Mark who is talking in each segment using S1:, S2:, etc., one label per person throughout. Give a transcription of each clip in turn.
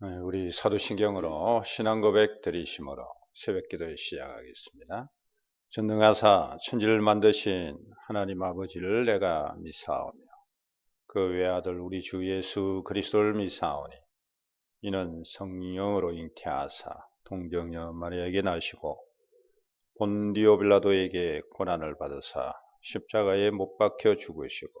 S1: 네, 우리 사도신경으로 신앙 고백 드리심으로 새벽 기도 시작하겠습니다. 전능하사 천지를 만드신 하나님 아버지를 내가 미사오며 그 외아들 우리 주 예수 그리스도를 미사오니 이는 성령으로 잉태하사 동정녀 마리아에게 나시고 본디오 빌라도에게 고난을 받으사 십자가에 못 박혀 죽으시고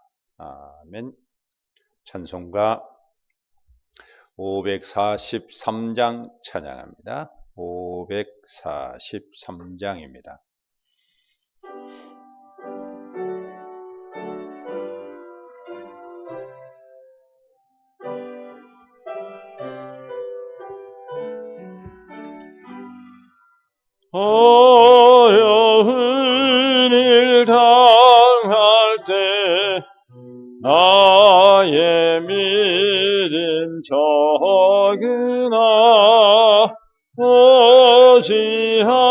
S1: 아멘. 찬송가 543장 찬양합니다. 543장입니다. 어려운 일 당할 때 나의 믿음 적으나 오지 않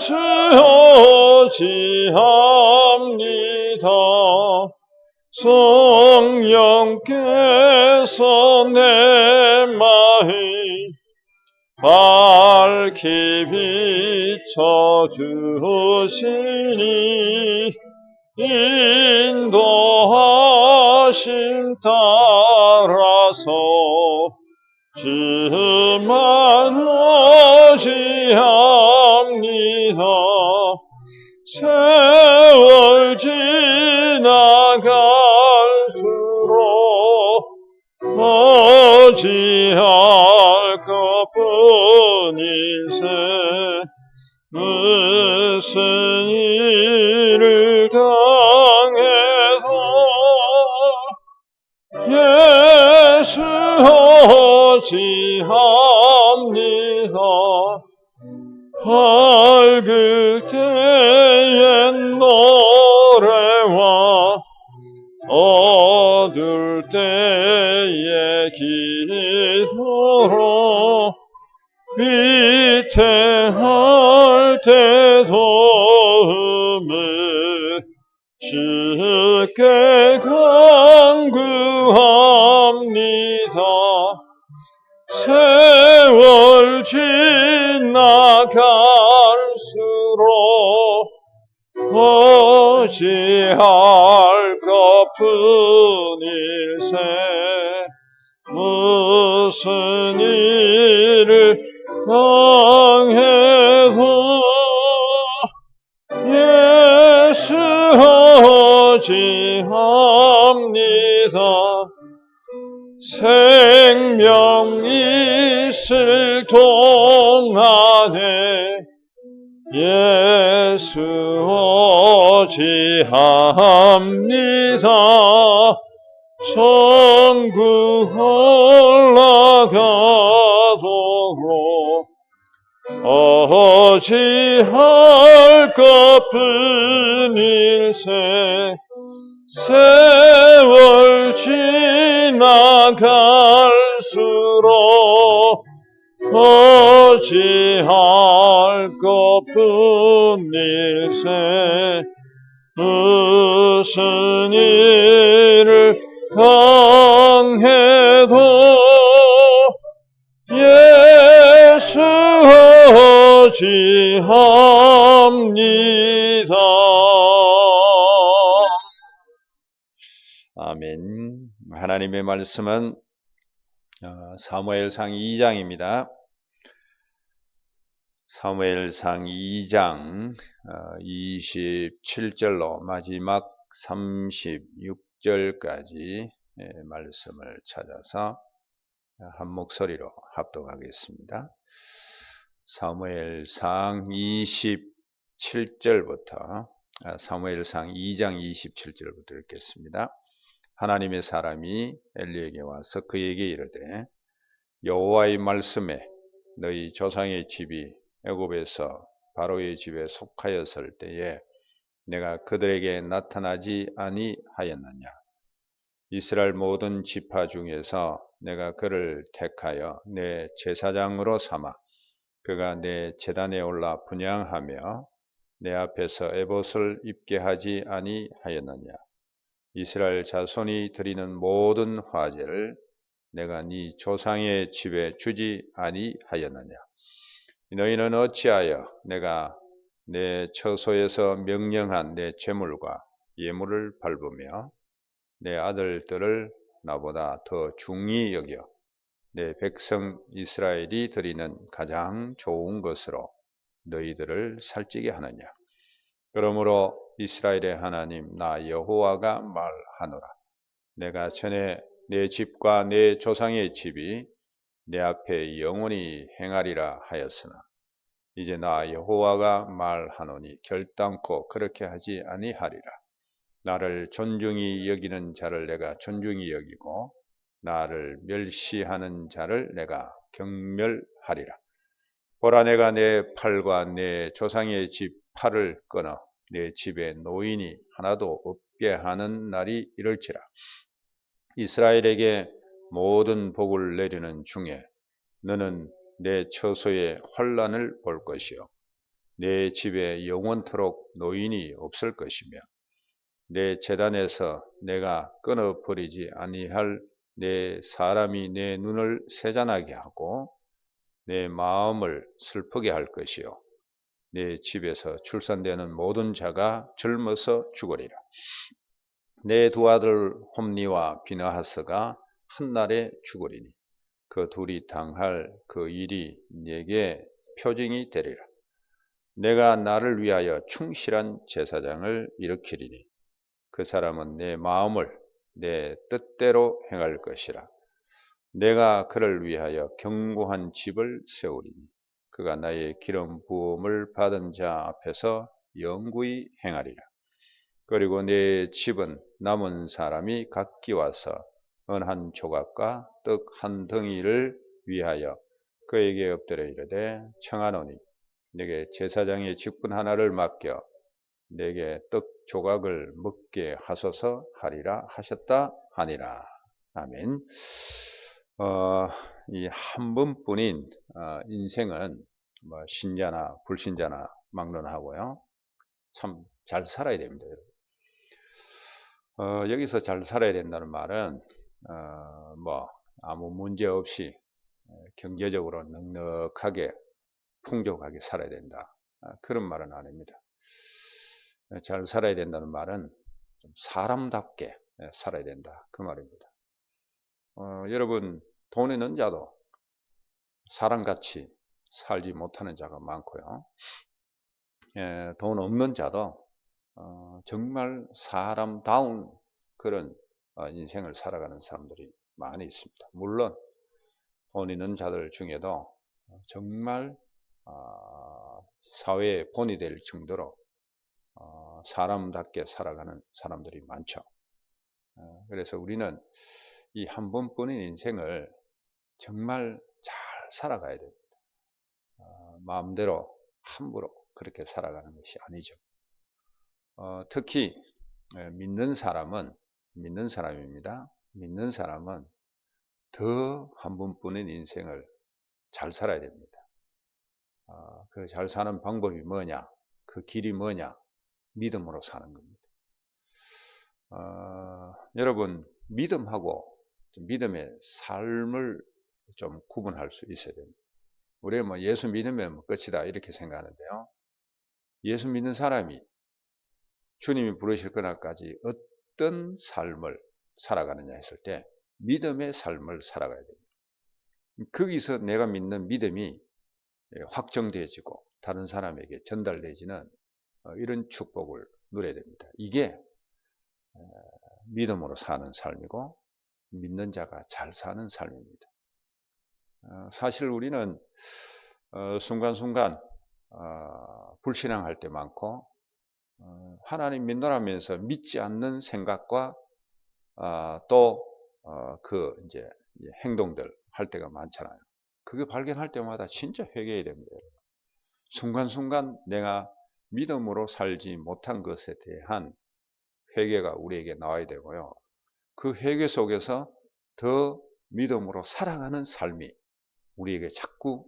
S1: 수 오지 합니다. 성령께서 내 마음 밝히 비춰주시니 인도하심 따라서 주만 오지 합니다 세월 지나갈수록 오지 할 것뿐이세. 무슨 일을 당해서 예수 오지 합니다 밝을 때엔 노래와 어둘 때에 기도로 위태할 때 도움을 쉽게 간구합니다. 세월 지 오지 할 것뿐일세? 무슨 일을 당해도 예수 오지 합니다. 생명 있을 동안에 예수 오지 합니다. 천국 올라가도록 오지 할 것뿐 일세 세월 지나갈수록 오지 할 것뿐 일세 무슨 일을 당해도 예수 오지 합니다. 아멘. 하나님의 말씀은
S2: 어, 사무엘상 2장입니다. 사무엘상 2장 27절로 마지막 36절까지 예, 말씀을 찾아서 한 목소리로 합독하겠습니다. 사무엘상 27절부터 아, 사무엘상 2장 27절부터 읽겠습니다. 하나님의 사람이 엘리에게 와서 그에게 이르되 여호와의 말씀에 너희 조상의 집이 애굽에서 바로의 집에 속하였을 때에 내가 그들에게 나타나지 아니하였느냐? 이스라엘 모든 지파 중에서 내가 그를 택하여 내 제사장으로 삼아 그가 내 제단에 올라 분양하며 내 앞에서 에봇을 입게 하지 아니하였느냐? 이스라엘 자손이 드리는 모든 화제를 내가 네 조상의 집에 주지 아니하였느냐 너희는 어찌하여 내가 내 처소에서 명령한 내 재물과 예물을 밟으며 내 아들들을 나보다 더 중히 여겨 내 백성 이스라엘이 드리는 가장 좋은 것으로 너희들을 살찌게 하느냐 그러므로 이스라엘의 하나님 나 여호와가 말하노라. 내가 전에 내 집과 내 조상의 집이 내 앞에 영원히 행하리라 하였으나 이제 나 여호와가 말하노니 결단코 그렇게 하지 아니하리라. 나를 존중히 여기는 자를 내가 존중히 여기고 나를 멸시하는 자를 내가 경멸하리라. 보라 내가 내 팔과 내 조상의 집 팔을 끊어 내 집에 노인이 하나도 없게 하는 날이 이럴지라. 이스라엘에게 모든 복을 내리는 중에 너는 내 처소에 환란을 볼 것이요 내 집에 영원토록 노인이 없을 것이며 내 재단에서 내가 끊어 버리지 아니할 내 사람이 내 눈을 세잔하게 하고 내 마음을 슬프게 할 것이요 내 집에서 출산되는 모든 자가 젊어서 죽으리라. 내 두 아들 홈니와 비나하스가 한날에 죽으리니 그 둘이 당할 그 일이 내게 표징이 되리라. 내가 나를 위하여 충실한 제사장을 일으키리니 그 사람은 내 마음을 내 뜻대로 행할 것이라. 내가 그를 위하여 견고한 집을 세우리니 그가 나의 기름 부음을 받은 자 앞에서 영구히 행하리라. 그리고 내 집은 남은 사람이 각기 와서 은 한 조각과 떡 한 덩이를 위하여 그에게 엎드려 이르되 청하노니 내게 제사장의 직분 하나를 맡겨 내게 떡 조각을 먹게 하소서 하리라 하셨다 하니라. 아멘. 어, 이 한 번뿐인 어, 인생은 뭐 신자나 불신자나 막론하고요. 참 잘 살아야 됩니다. 어, 여기서 잘 살아야 된다는 말은 어, 뭐 아무 문제 없이 경제적으로 넉넉하게 풍족하게 살아야 된다. 아, 그런 말은 아닙니다. 잘 살아야 된다는 말은 좀 사람답게 살아야 된다. 그 말입니다. 어, 여러분 돈 있는 자도 사람같이 살지 못하는 자가 많고요. 예, 돈 없는 자도 어, 정말 사람다운 그런 어, 인생을 살아가는 사람들이 많이 있습니다. 물론 돈 있는 자들 중에도 정말 어, 사회의 본이 될 정도로 어, 사람답게 살아가는 사람들이 많죠. 어, 그래서 우리는 이 한 번뿐인 인생을 정말 잘 살아가야 됩니다. 어, 마음대로 함부로 그렇게 살아가는 것이 아니죠. 어, 특히 예, 믿는 사람은 믿는 사람입니다. 믿는 사람은 더 한 번뿐인 인생을 잘 살아야 됩니다. 어, 그잘 사는 방법이 뭐냐? 그 길이 뭐냐? 믿음으로 사는 겁니다. 어, 여러분 믿음하고 믿음의 삶을 좀 구분할 수 있어야 됩니다. 우리가 뭐 예수 믿으면 뭐 끝이다 이렇게 생각하는데요. 예수 믿는 사람이 주님이 부르실 그날까지 어떤 삶을 살아가느냐 했을 때 믿음의 삶을 살아가야 됩니다. 거기서 내가 믿는 믿음이 예, 확정되어지고 다른 사람에게 전달되지는 어, 이런 축복을 누려야 됩니다. 이게 믿음으로 사는 삶이고 믿는 자가 잘 사는 삶입니다. 어, 사실 우리는 어, 순간순간 불신앙할 때 많고 하나님 믿노라면서 믿지 않는 생각과 또그 이제 행동들 할 때가 많잖아요. 그게 발견할 때마다 진짜 회개해야 됩니다. 순간순간 내가 믿음으로 살지 못한 것에 대한 회개가 우리에게 나와야 되고요. 그 회개 속에서 더 믿음으로 살아가는 삶이 우리에게 자꾸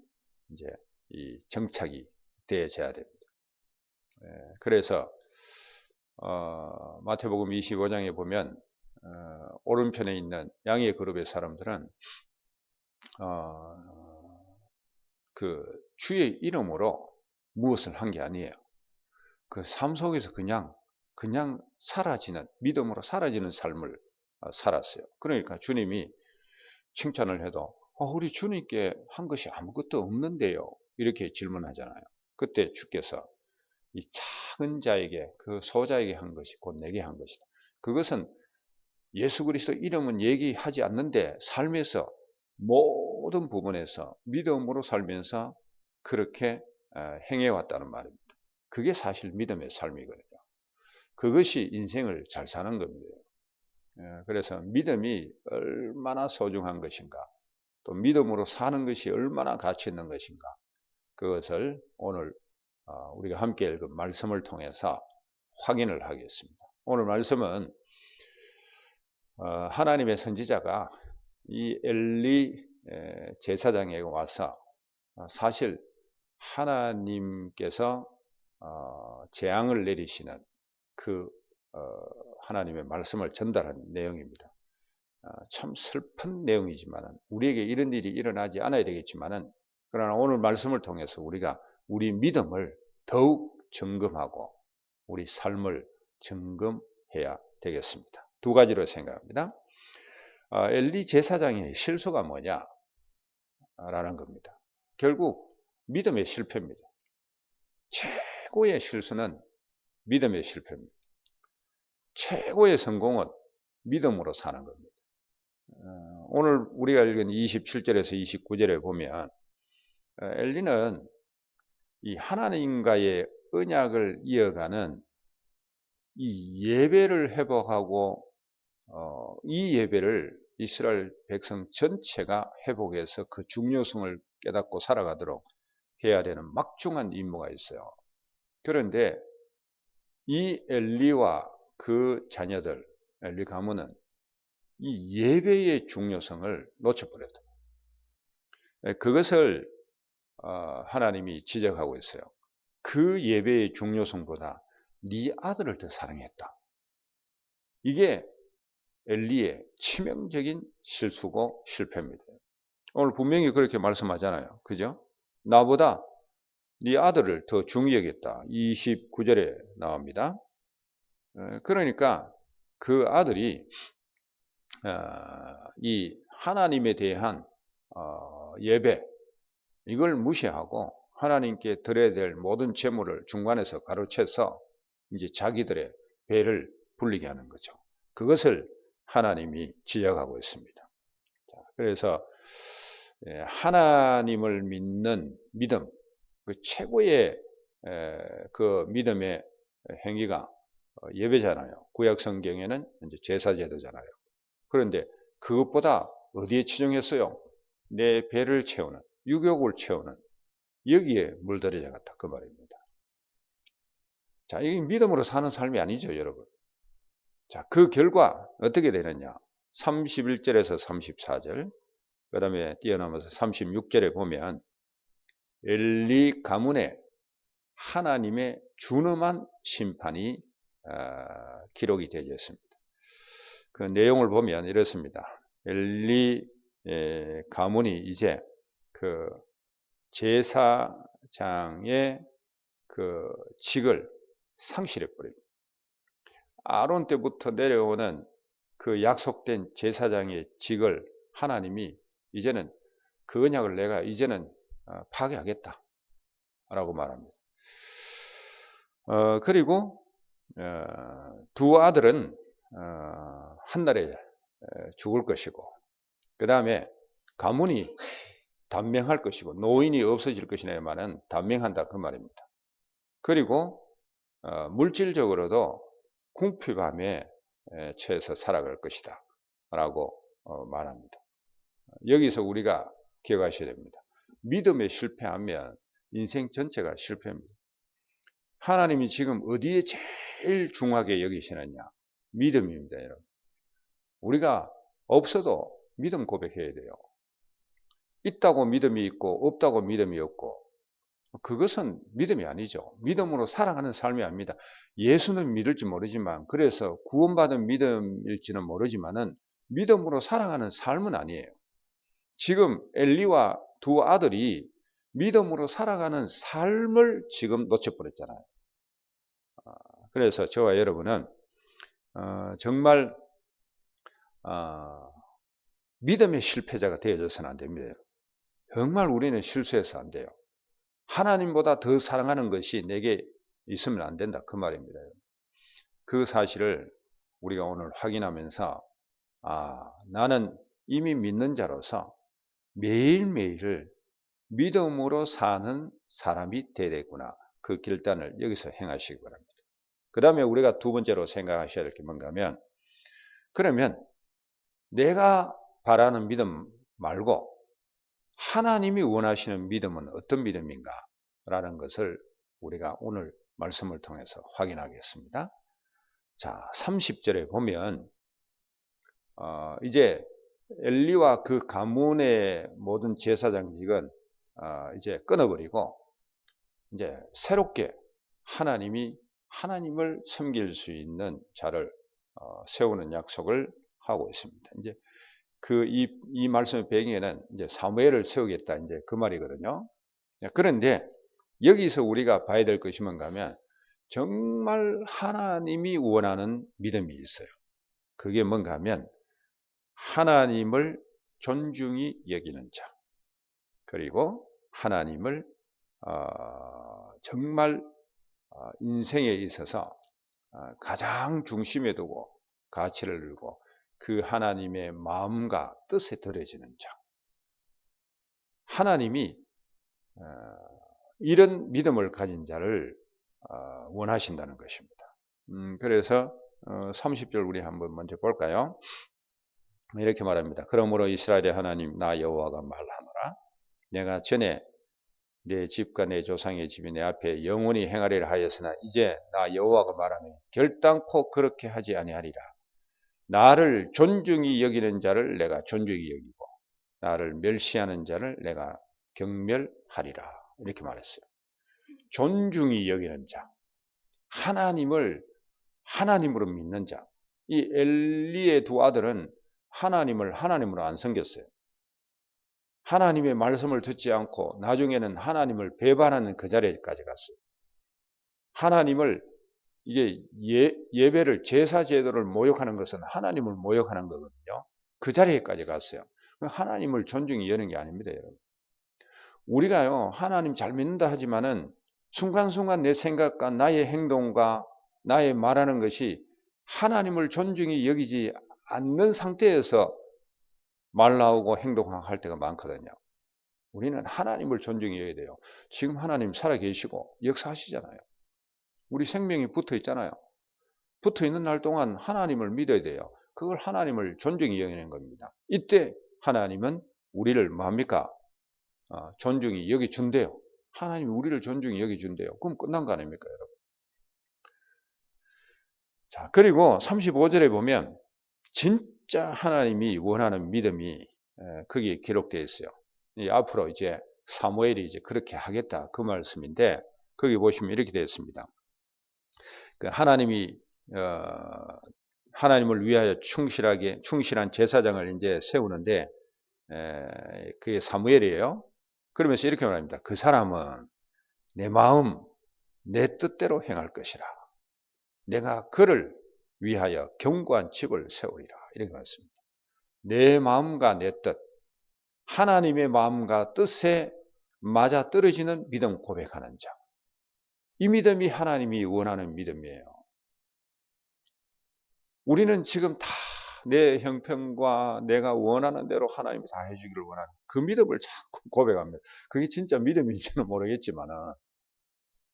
S2: 이제 이 정착이 되어져야 됩니다. 예, 그래서 어, 마태복음 25장에 보면 어, 오른편에 있는 양의 그룹의 사람들은 어, 그 주의 이름으로 무엇을 한 게 아니에요. 그 삶 속에서 그냥 그냥 사라지는 믿음으로 사라지는 삶을 어, 살았어요. 그러니까 주님이 칭찬을 해도 어, 우리 주님께 한 것이 아무것도 없는데요. 이렇게 질문하잖아요. 그때 주께서 이 작은 자에게 그 소자에게 한 것이 곧 내게 한 것이다. 그것은 예수 그리스도 이름은 얘기하지 않는데 삶에서 모든 부분에서 믿음으로 살면서 그렇게 행해 왔다는 말입니다. 그게 사실 믿음의 삶이거든요. 그것이 인생을 잘 사는 겁니다. 그래서 믿음이 얼마나 소중한 것인가, 또 믿음으로 사는 것이 얼마나 가치 있는 것인가, 그것을 오늘 어, 우리가 함께 읽은 말씀을 통해서 확인을 하겠습니다. 오늘 말씀은 어, 하나님의 선지자가 이 엘리 제사장에게 와서 어, 사실 하나님께서 어, 재앙을 내리시는 그 하나님의 말씀을 전달한 내용입니다. 참 슬픈 내용이지만 우리에게 이런 일이 일어나지 않아야 되겠지만은 그러나 오늘 말씀을 통해서 우리가 우리 믿음을 더욱 점검하고 우리 삶을 점검해야 되겠습니다. 두 가지로 생각합니다. 아, 엘리 제사장의 실수가 뭐냐? 라는 겁니다. 결국 믿음의 실패입니다. 최고의 실수는 믿음의 실패입니다. 최고의 성공은 믿음으로 사는 겁니다. 어, 오늘 우리가 읽은 27절에서 29절에 보면 어, 엘리는 이 하나님과의 언약을 이어가는 이 예배를 회복하고 어, 이 예배를 이스라엘 백성 전체가 회복해서 그 중요성을 깨닫고 살아가도록 해야 되는 막중한 임무가 있어요. 그런데 이 엘리와 그 자녀들, 엘리 가문은 이 예배의 중요성을 놓쳐버렸다. 그것을 어, 하나님이 지적하고 있어요. 그 예배의 중요성보다 네 아들을 더 사랑했다. 이게 엘리의 치명적인 실수고 실패입니다. 오늘 분명히 그렇게 말씀하잖아요. 그죠? 나보다 네 아들을 더 중히 여겼다. 29절에 나옵니다. 그러니까 그 아들이 어, 이 하나님에 대한 어, 예배 이걸 무시하고 하나님께 드려야 될 모든 재물을 중간에서 가로채서 이제 자기들의 배를 불리게 하는 거죠. 그것을 하나님이 지적하고 있습니다. 그래서 예, 하나님을 믿는 믿음, 그 최고의 그 믿음의 행위가 어, 예배잖아요. 구약 성경에는 이제 제사 제도잖아요. 그런데 그것보다 어디에 치중했어요? 내 배를 채우는, 유욕을 채우는 여기에 물들여져 갔다 그 말입니다. 자, 이게 믿음으로 사는 삶이 아니죠, 여러분. 자, 그 결과 어떻게 되느냐? 31절에서 34절, 그 다음에 뛰어넘어서 36절에 보면 엘리 가문에 하나님의 준엄한 심판이 어, 기록이 되어 있습니다. 그 내용을 보면 이렇습니다. 엘리 가문이 이제 그 제사장의 그 직을 상실해 버립니다. 아론 때부터 내려오는 그 약속된 제사장의 직을 하나님이 이제는 그 언약을 내가 이제는 어, 파괴하겠다. 라고 말합니다. 어, 그리고 어, 두 아들은 어, 한 달에 죽을 것이고 그 다음에 가문이 단명할 것이고 노인이 없어질 것이냐만은 단명한다 그 말입니다. 그리고 어, 물질적으로도 궁핍함에 처해서 살아갈 것이다 라고 어, 말합니다. 여기서 우리가 기억하셔야 됩니다. 믿음에 실패하면 인생 전체가 실패입니다. 하나님이 지금 어디에 제일 중하게 여기시느냐? 믿음입니다, 여러분. 우리가 없어도 믿음 고백해야 돼요. 있다고 믿음이 있고 없다고 믿음이 없고 그것은 믿음이 아니죠. 믿음으로 살아가는 삶이 아닙니다. 예수는 믿을지 모르지만 그래서 구원받은 믿음일지는 모르지만은 믿음으로 살아가는 삶은 아니에요. 지금 엘리와 두 아들이 믿음으로 살아가는 삶을 지금 놓쳐버렸잖아요. 아, 그래서 저와 여러분은 어, 정말 어, 믿음의 실패자가 되어져서는 안 됩니다. 정말 우리는 실수해서 안 돼요. 하나님보다 더 사랑하는 것이 내게 있으면 안 된다. 그 말입니다. 그 사실을 우리가 오늘 확인하면서 아, 나는 이미 믿는 자로서 매일매일을 믿음으로 사는 사람이 되겠구나. 그 결단을 여기서 행하시기 바랍니다. 그 다음에 우리가 두 번째로 생각하셔야 될 게 뭔가 하면 그러면 내가 바라는 믿음 말고 하나님이 원하시는 믿음은 어떤 믿음인가? 라는 것을 우리가 오늘 말씀을 통해서 확인하겠습니다. 자, 30절에 보면 어, 이제 엘리와 그 가문의 모든 제사장직은 어, 이제 끊어버리고 이제 새롭게 하나님이 하나님을 섬길 수 있는 자를 어, 세우는 약속을 하고 있습니다. 이제 그 이 이 말씀의 배경에는 이제 사무엘을 세우겠다 이제 그 말이거든요. 그런데 여기서 우리가 봐야 될 것이 뭔가 하면 정말 하나님이 원하는 믿음이 있어요. 그게 뭔가 하면 하나님을 존중히 여기는 자. 그리고 하나님을 어, 정말 어, 인생에 있어서 어, 가장 중심에 두고 가치를 두고 그 하나님의 마음과 뜻에 들어지는 자. 하나님이 어, 이런 믿음을 가진 자를 원하신다는 것입니다. 음, 그래서 30절 우리 한번 먼저 볼까요? 이렇게 말합니다. 그러므로 이스라엘의 하나님 나 여호와가 말하노라 내가 전에 내 집과 내 조상의 집이 내 앞에 영원히 행하리라 하였으나 이제 나 여호와가 말하면 결단코 그렇게 하지 아니하리라. 나를 존중히 여기는 자를 내가 존중히 여기고 나를 멸시하는 자를 내가 경멸하리라. 이렇게 말했어요. 존중히 여기는 자. 하나님을 하나님으로 믿는 자. 이 엘리의 두 아들은 하나님을 하나님으로 안 섬겼어요. 하나님의 말씀을 듣지 않고 나중에는 하나님을 배반하는 그 자리까지 갔어요. 하나님을 이게 예, 예배를 제사 제도를 모욕하는 것은 하나님을 모욕하는 거거든요. 그 자리에까지 갔어요. 하나님을 존중히 여는 게 아닙니다, 여러분. 우리가요 하나님 잘 믿는다 하지만은 순간순간 내 생각과 나의 행동과 나의 말하는 것이 하나님을 존중히 여기지 않는 상태에서 말 나오고 행동할 때가 많거든요. 우리는 하나님을 존중히 해야 돼요. 지금 하나님 살아계시고 역사하시잖아요. 우리 생명이 붙어 있잖아요. 붙어 있는 날 동안 하나님을 믿어야 돼요. 그걸 하나님을 존중히 여기는 겁니다. 이때 하나님은 우리를 뭡니까? 어, 존중히 여기 준대요. 하나님이 우리를 존중히 여기 준대요. 그럼 끝난 거 아닙니까, 여러분? 자, 그리고 35절에 보면 진짜 하나님이 원하는 믿음이 거기에 기록되어 있어요. 앞으로 이제 사무엘이 이제 그렇게 하겠다 그 말씀인데 거기 보시면 이렇게 되어 있습니다. 그 하나님이 어, 하나님을 위하여 충실하게 충실한 제사장을 이제 세우는데 그게 사무엘이에요. 그러면서 이렇게 말합니다. 그 사람은 내 마음 내 뜻대로 행할 것이라. 내가 그를 위하여 견고한 집을 세우리라. 이렇게 말했습니다. 내 마음과 내 뜻, 하나님의 마음과 뜻에 맞아 떨어지는 믿음 고백하는 자. 이 믿음이 하나님이 원하는 믿음이에요. 우리는 지금 다 내 형편과 내가 원하는 대로 하나님이 다 해주기를 원하는 그 믿음을 자꾸 고백합니다. 그게 진짜 믿음인지는 모르겠지만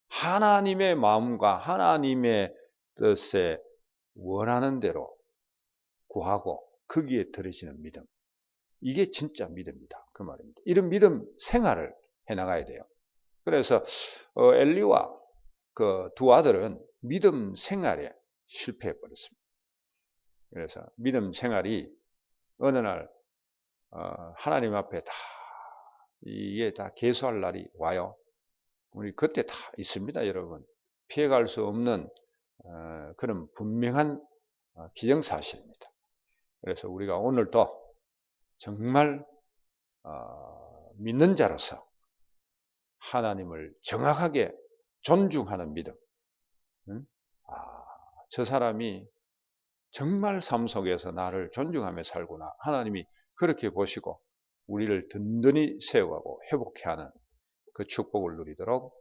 S2: 하나님의 마음과 하나님의 뜻에 원하는 대로 구하고 거기에 들으시는 믿음. 이게 진짜 믿음이다. 그 말입니다. 이런 믿음 생활을 해 나가야 돼요. 그래서 어, 엘리와 그 두 아들은 믿음 생활에 실패해 버렸습니다. 그래서 믿음 생활이 어느 날 어, 하나님 앞에 다 이게 다 개수할 날이 와요. 우리 그때 다 있습니다, 여러분. 피해갈 수 없는 어, 그런 분명한 어, 기정사실입니다. 그래서 우리가 오늘도 정말 믿는 자로서 하나님을 정확하게 존중하는 믿음. 아, 저 사람이 정말 삶 속에서 나를 존중하며 살구나. 하나님이 그렇게 보시고 우리를 든든히 세워가고 회복해 하는 그 축복을 누리도록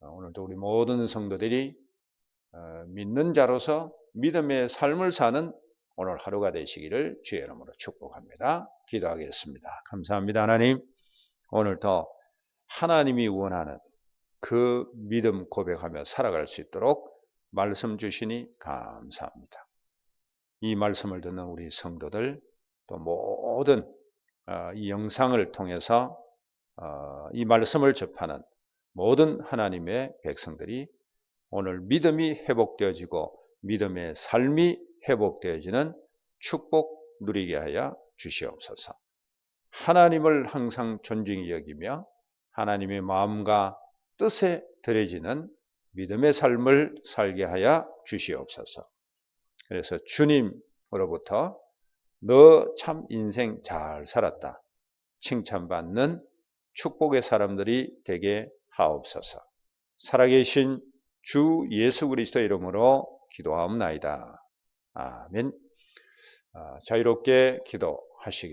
S2: 어, 오늘도 우리 모든 성도들이 어, 믿는 자로서 믿음의 삶을 사는 오늘 하루가 되시기를 주의 이름으로 축복합니다. 기도하겠습니다. 감사합니다. 하나님. 오늘도 하나님이 원하는 그 믿음 고백하며 살아갈 수 있도록 말씀 주시니 감사합니다. 이 말씀을 듣는 우리 성도들 또 모든 어, 이 영상을 통해서 어, 이 말씀을 접하는 모든 하나님의 백성들이 오늘 믿음이 회복되어지고 믿음의 삶이 회복되어지는 축복 누리게 하여 주시옵소서. 하나님을 항상 존중히 여기며 하나님의 마음과 뜻에 들여지는 믿음의 삶을 살게 하여 주시옵소서. 그래서 주님으로부터 너 참 인생 잘 살았다. 칭찬받는 축복의 사람들이 되게 하옵소서. 살아계신 주 예수 그리스도 이름으로 기도하옵나이다. 아멘. 아, 자유롭게 기도하시기